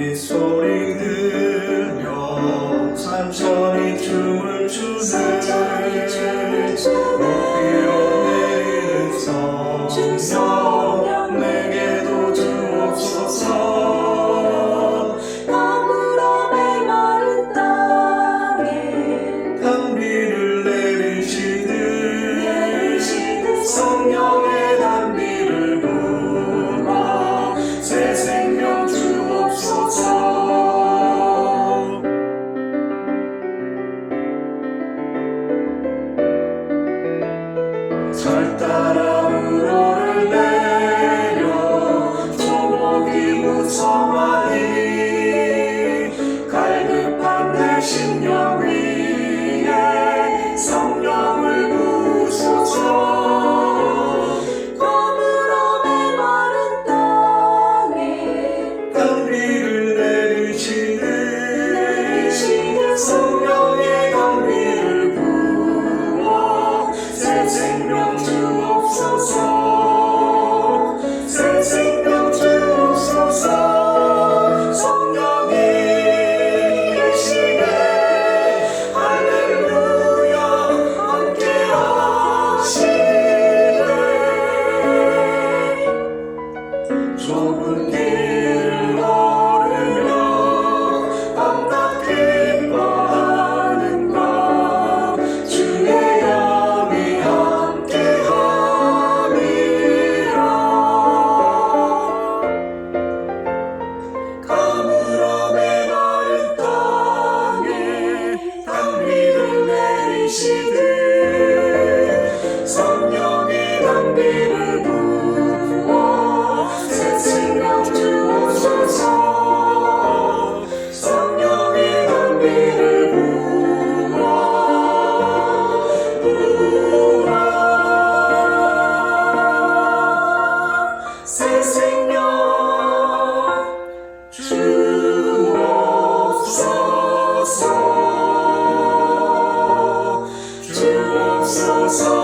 mi. 절 따라 우러를 내려 조목이 무성하니 갈급한 내 심령. 좁은 길 so